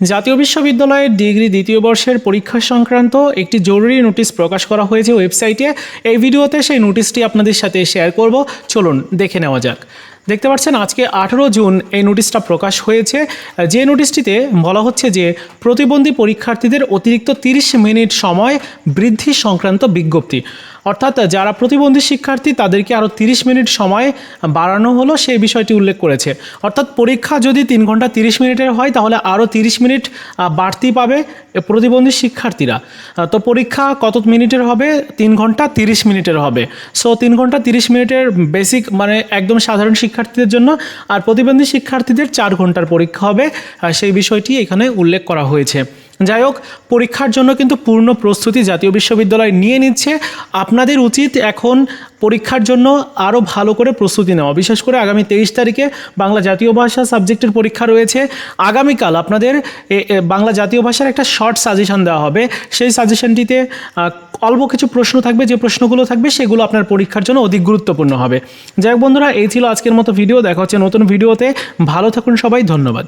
জাতীয় বিশ্ববিদ্যালয়ের ডিগ্রি দ্বিতীয় বর্ষের পরীক্ষা সংক্রান্ত একটি জরুরি নোটিশ প্রকাশ করা হয়েছে ওয়েবসাইটে। এই ভিডিওতে সেই নোটিশটি আপনাদের সাথে শেয়ার করব। চলুন দেখে নেওয়া যাক। দেখতে পাচ্ছেন, আজকে আঠেরো জুন এই নোটিশটা প্রকাশ হয়েছে। যে নোটিশটিতে বলা হচ্ছে যে, প্রতিবন্ধী পরীক্ষার্থীদের অতিরিক্ত তিরিশ মিনিট সময় বৃদ্ধি সংক্রান্ত বিজ্ঞপ্তি। অর্থাৎ যারা প্রতিবন্ধী শিক্ষার্থী, তাদেরকে আরও তিরিশ মিনিট সময় বাড়ানো হলো সেই বিষয়টি উল্লেখ করেছে। অর্থাৎ পরীক্ষা যদি তিন ঘণ্টা তিরিশ মিনিটের হয়, তাহলে আরও তিরিশ মিনিট বাড়তি পাবে প্রতিবন্ধী শিক্ষার্থীরা। তো পরীক্ষা কত মিনিটের হবে? তিন ঘণ্টা তিরিশ মিনিটের হবে। সো তিন ঘণ্টা তিরিশ মিনিটের বেসিক মানে একদম সাধারণ শিক্ষার্থীদের জন্য আর প্রতিবন্ধী শিক্ষার্থীদের চার ঘণ্টার পরীক্ষা হবে। সেই বিষয়টি এখানে উল্লেখ করা হয়েছে। যাই হোক, পরীক্ষার জন্য কিন্তু পূর্ণ প্রস্তুতি জাতীয় বিশ্ববিদ্যালয় নিয়ে নিচ্ছে। আপনাদের উচিত এখন পরীক্ষার জন্য আরও ভালো করে প্রস্তুতি নেওয়া। বিশেষ করে আগামী তেইশ তারিখে বাংলা জাতীয় ভাষা সাবজেক্টের পরীক্ষা রয়েছে। আগামীকাল আপনাদের বাংলা জাতীয় ভাষার একটা শর্ট সাজেশন দেওয়া হবে। সেই সাজেশনটিতে অল্প কিছু প্রশ্ন থাকবে। যে প্রশ্নগুলো থাকবে, সেগুলো আপনার পরীক্ষার জন্য অধিক গুরুত্বপূর্ণ হবে। যাই হোক বন্ধুরা, এই ছিল আজকের মতো ভিডিও। দেখা হচ্ছে নতুন ভিডিওতে। ভালো থাকুন সবাই। ধন্যবাদ।